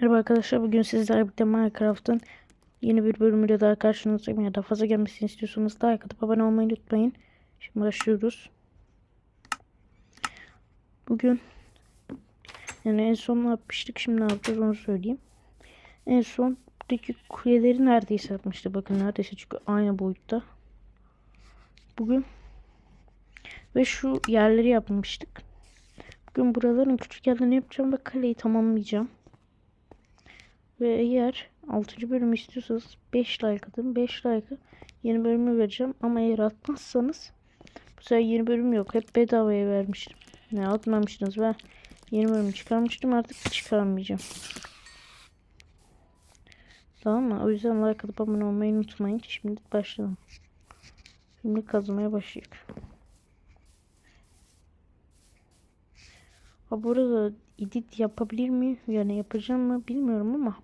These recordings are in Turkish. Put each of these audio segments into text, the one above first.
Merhaba arkadaşlar bugün sizlerle birlikte Minecraft'ın yeni bir bölümüyle daha karşınızdayım. Ya daha fazla gelmesini istiyorsanız like atıp abone olmayı unutmayın. Şimdi başlıyoruz. Bugün yani en son ne yapmıştık şimdi ne yapacağız onu söyleyeyim. En son buradaki kuleleri neredeyse yapmıştı. Bakın neredeyse çünkü aynı boyutta. Bugün ve şu yerleri yapmıştık. Bugün buraların küçük yerlerini yapacağım ve kaleyi tamamlayacağım. Ve eğer 6. bölümü istiyorsanız 5 like atın. 5 like'ı yeni bölümü vereceğim. Ama eğer atmazsanız bu sefer yeni bölüm yok. Hep bedavaya vermiştim. Ne atmamıştınız. Ben yeni bölümü çıkarmıştım. Artık çıkarmayacağım. Tamam mı? O yüzden like atıp abone olmayı unutmayın. Şimdi başlayalım. Şimdi kazmaya başlayalım. Ha burada edit yapabilir mi? Yani yapacağım mı bilmiyorum ama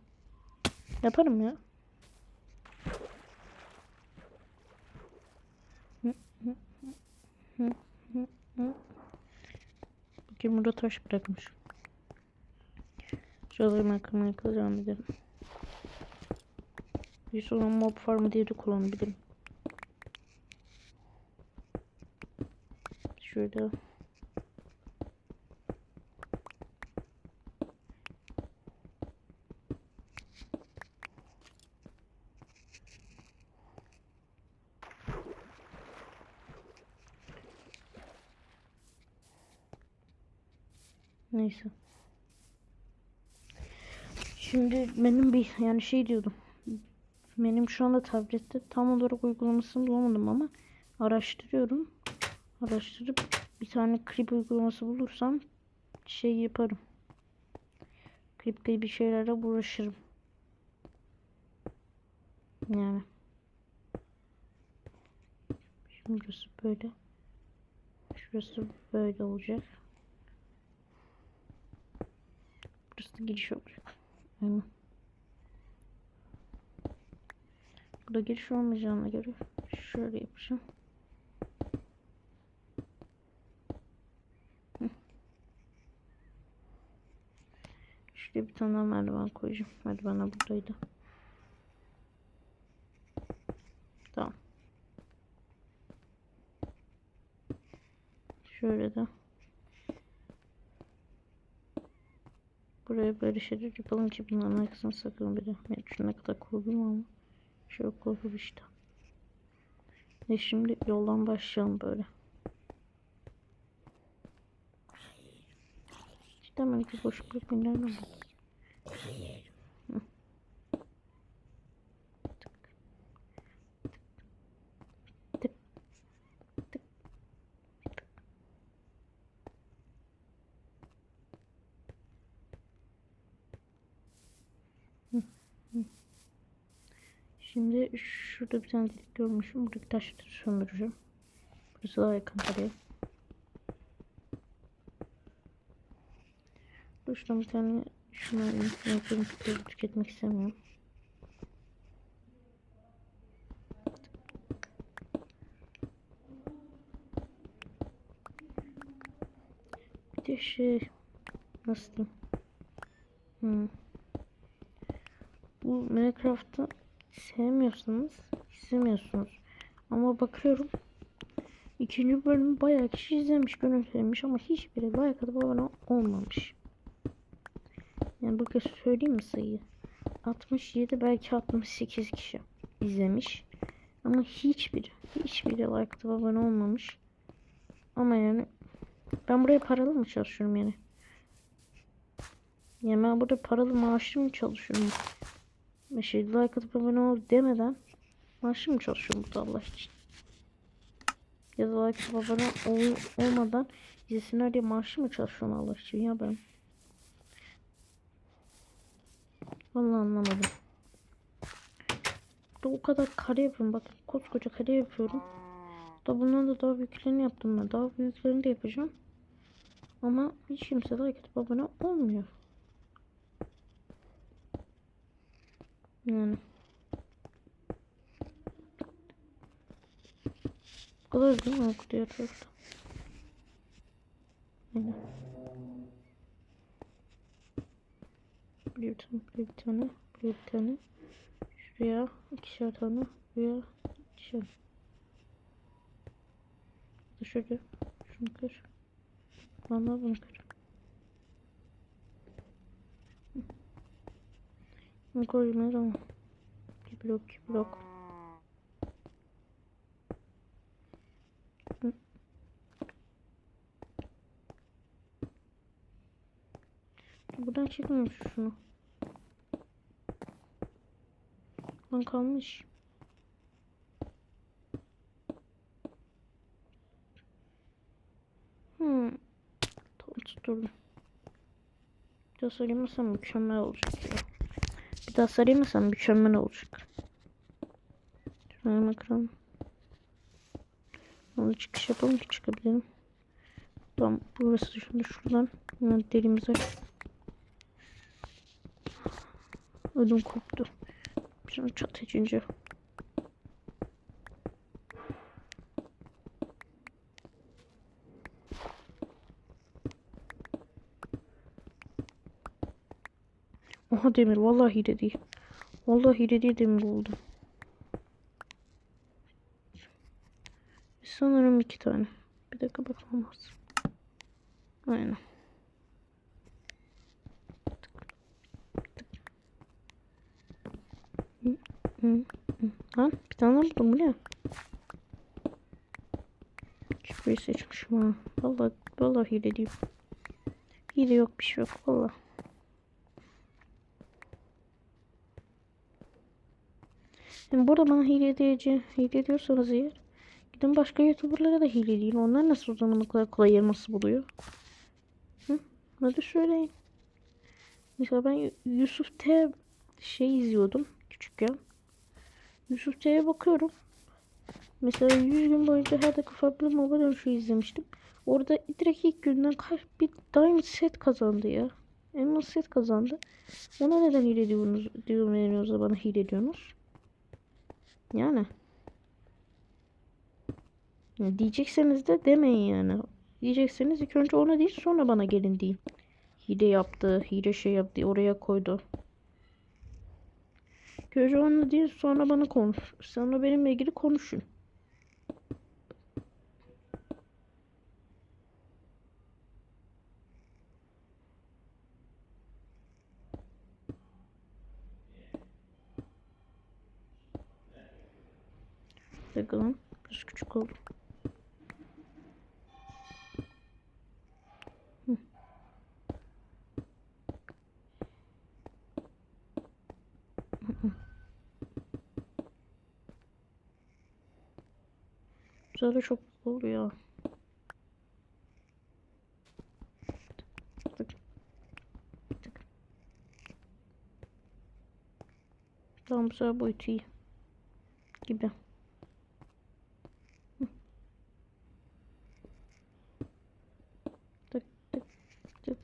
yaparım ya. Bakayım burada taş bırakmış. Şuraları kırmaya devam edelim. Bir sonra mob farmı diye de kullanabilirim. Şöyle. Neyse. Şimdi benim bir yani şey diyordum. Benim şu anda tablette tam olarak uygulamasını bulamadım ama araştırıyorum. Araştırıp bir tane klip uygulaması bulursam şey yaparım. Klip gibi şeylerle uğraşırım. Yani. Şimdi burası böyle. Şurası böyle olacak. Burası da giriş olacak. Aynen. Burada giriş olmayacağına göre şöyle yapacağım. Şuraya bir tane merdiven koyacağım. Merdiven buradaydı. Tamam. Şöyle de. Böyle şeyler yapalım ki bunların arkasına sakın bir de. Ben şuna kadar koydum ama. Şöyle koydum işte. Ve şimdi yoldan başlayalım böyle. İşte hemen iki boş bırakmayın. Nereden bu? Hı. Tık. Tık. Tık. Şimdi şurada bir tane delik görmüşüm. Buradaki taşları sömüreceğim. Burası daha yakın kaleye. Şuradan bir tane şuna yapıyorum. Tüketmek istemiyorum. Bir de şey nasıl diyeyim? Hmm. Bu Minecraft'ta sevmiyorsanız izlemiyorsunuz. Ama bakıyorum ikinci bölümü bayağı kişi izlemiş, gönül ama hiçbiri like atıp abone olmamış. Yani bakın söyleyeyim mi sayıyı? 67 belki 68 kişi izlemiş. Ama hiçbiri, hiçbiri like atıp abone olmamış. Ama yani ben buraya paralı mı çalışıyorum yani? Yani ben burada paralı maaşlı mı çalışıyorum? Şey like atıp abone ol demeden maaşlı mı çalışıyorum burada Allah için? Ya da like atıp abone ol, olmadan izlesinler diye maaşlı mı çalışıyorum Allah için ya ben? Vallahi anlamadım. Da o kadar kare yapıyorum. Bak koskoca kare yapıyorum. Da bundan da daha büyüklerini yaptım ben. Daha büyüklerini de yapacağım. Ama hiç kimse like atıp abone olmuyor. Yani. Kadar değil mi? O diğer tarafta. Aynen. Buraya bir tane, buraya bir tane, buraya bir tane. Şuraya ikişer tane, buraya ikişer. Şurada, şunu kır. Valla bunu kır. Koyayım ama. Bir blok, bir blok. Buradan çekmiyor şunu. Lan kalmış. Hmm. Tamam tutturdum. Sarayım mükemmel olacak ya. Bir daha sarayım mükemmel olacak. Şuraya bakalım. Onu çıkış yapalım ki çıkabilirim. Tamam burası şimdi şuradan hemen derimize. Ödüm koptu. Şunu çat edince. Oha demir vallahi de. Vallahi de demir oldu. Sanırım iki tane. Bir dakika. Aynen. Hı, hı, hı. Lan bir tane buldum bu ne? Şurayı seçmişim ha. Vallahi, vallahi hile değil. Hile yok bir şey yok vallahi. Yani burada bana hile diyece hile diyorsanız eğer gidin başka youtuberlara da hile deyin. Onlar nasıl o zaman o kadar kolay elması buluyor? Hı? Hadi söyleyin. Mesela ben Yusuf T şey izliyordum küçükken. Yusuf T'ye bakıyorum. Mesela 100 gün boyunca her dakika farklı MOBA dönüşü izlemiştim. Orada direkt ilk günden kaç bir diamond set kazandı ya. Emerald set kazandı. Ona neden hile diyorsunuz, da bana hile diyorsunuz? Yani. Ya diyecekseniz de demeyin yani. Diyecekseniz ilk önce ona değil sonra bana gelin deyin. Hile yaptı, hile şey yaptı, oraya koydu. Önce onu değil sonra bana konuş. Sonra benimle ilgili konuşun. Bakalım. Biraz küçük oldu. Güzel çok. Tık. Tamam bu boyutu iyi. Gibi. Hı. Tık tık tık.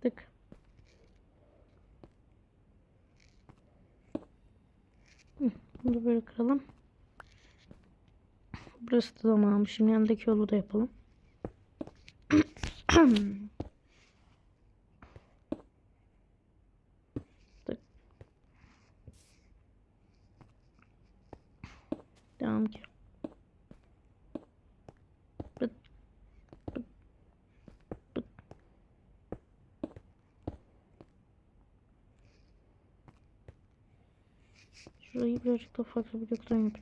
Tık. Hı. Bunu böyle kıralım. Burası da tamam. Şimdi yanındaki yolu da yapalım. Tık. Devam ki. Bıt. Bıt. Bıt. Şurayı birazcık daha farklı bir bloktan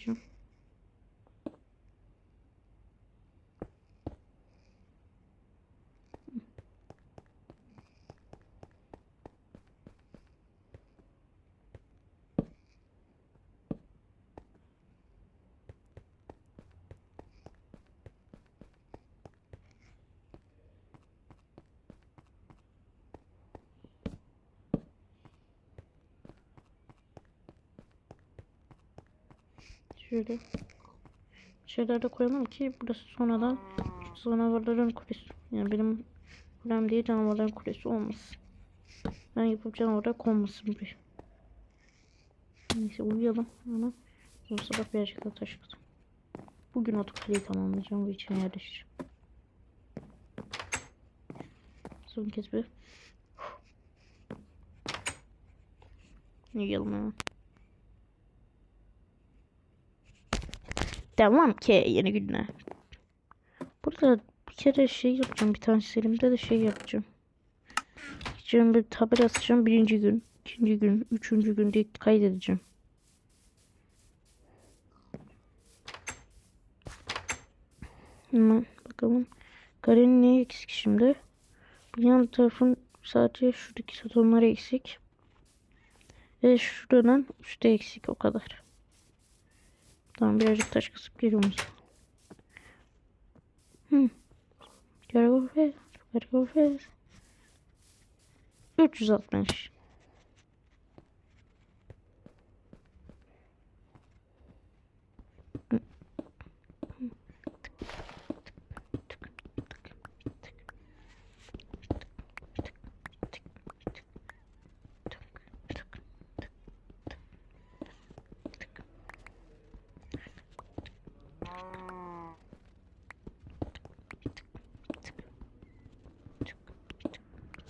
Şöyle şeyler de koyalım ki burası sonradan canavarların kulesi. Yani benim kulem değil canavarların kulesi olmasın. Ben yapıp canavarlar konmasın buraya. Neyse uyuyalım ama bu sabah birazcık daha taş kazım. Bugün otu kaleyi tamamlayacağım ve içine yerleşeceğim. Son kez bir. Yiyelim hemen. Devam ki yeni günler. Burada bir kere şey yapacağım. Bir tane serimde de şey yapacağım. Gideceğim bir tabela asacağım. Birinci gün, ikinci gün, üçüncü gün diye kaydedeceğim. Hemen bakalım. Karenin neyi eksik şimdi? Bu yan tarafın sadece şuradaki satonları eksik. Ve şuranın üstte eksik o kadar. Tamam birazcık taş kasıp geliyoruz. Hmm. Gotta go fast. Gotta go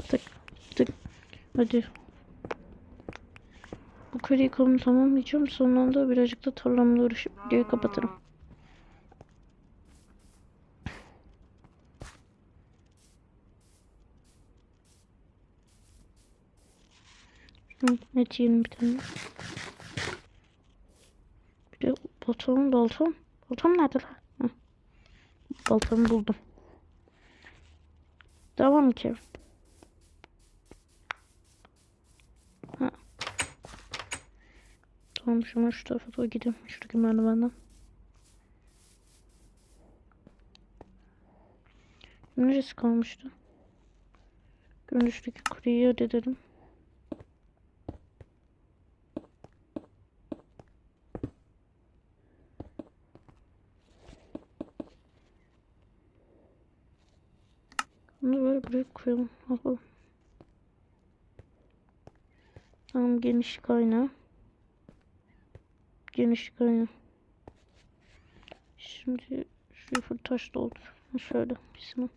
Tık tık. Hadi. Bu kare yıkamı tamamlayacağım. Sonunda da birazcık da tarlamla uğraşıp videoyu kapatırım. Et yiyelim bir tane. Bir de baltam, baltam. Baltam nerede lan? Baltamı buldum. Devam ki. Ha. Tamam şuna şu tarafa doğru gidelim. Şuradaki merdivenden. Neresi kalmıştı? Görünüşteki kuleyi ödedim. Bunu böyle buraya koyalım. Bakalım. Tamam genişlik aynı. Genişlik aynı. Şimdi şu full taş doldur. Şöyle bismillah.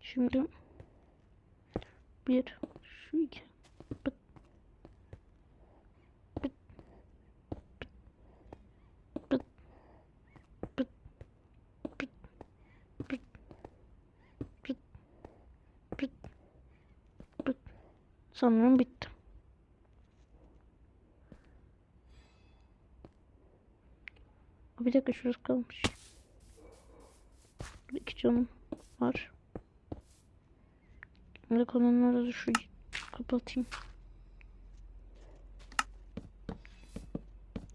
Şimdi bir şu iki Sanırım bitti. Aa, Bir dakika şurası kalmış. İki canım var. Şimdi kalanları da şu kapatayım.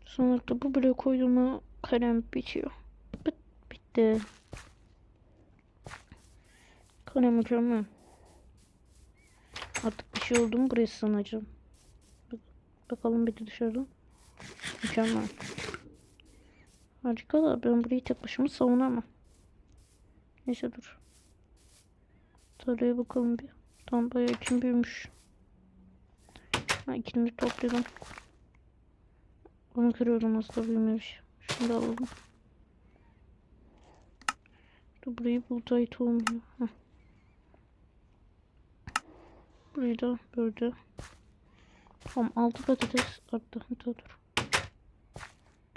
Sonra da bu bloğu koyduğuma kalem bitiyor. Bit bitti. Kalem mükemmel. Şey oldu mu buraya sanacağım. Bak- bakalım bir de dışarıdan. Mükemmel. Harika da ben burayı tek başıma savunamam. Neyse dur. Tarlaya bakalım bir. Tam bayağı için büyümüş. Ha ikini topladım. Onu kırıyorum aslında büyümemiş. Şunu da alalım. Dur burayı buğday tohumuyor. Heh. Da böyle. Tamam 6 patates arttı. Dur dur.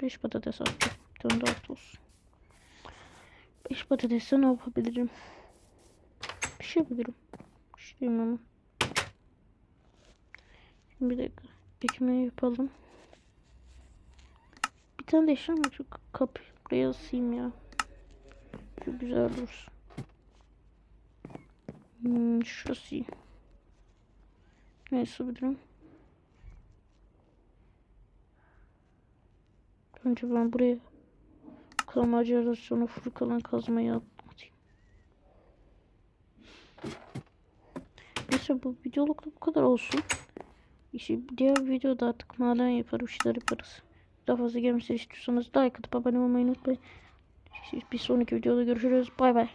5 patates arttı. Daha arttı olsun. 5 patatesle ne yapabilirim? Bir şey yapabilirim. Bir şey bilmiyorum. Şimdi bir dakika. Ekmeği yapalım. Bir tane de eşya mı? Şu kapı buraya asayım ya. Çok güzel dursun. Hmm, şurası iyi. Neyse bilirim. Önce ben buraya kalmaca sonra fırkalan kazmayı atayım. Neyse bu videoluk da bu kadar olsun. İşte diğer videoda artık maden yaparız, işler yaparız. Daha fazla gelmesini istiyorsanız like atıp abone olmayı unutmayın. Bir sonraki videoda görüşürüz. Bay bay.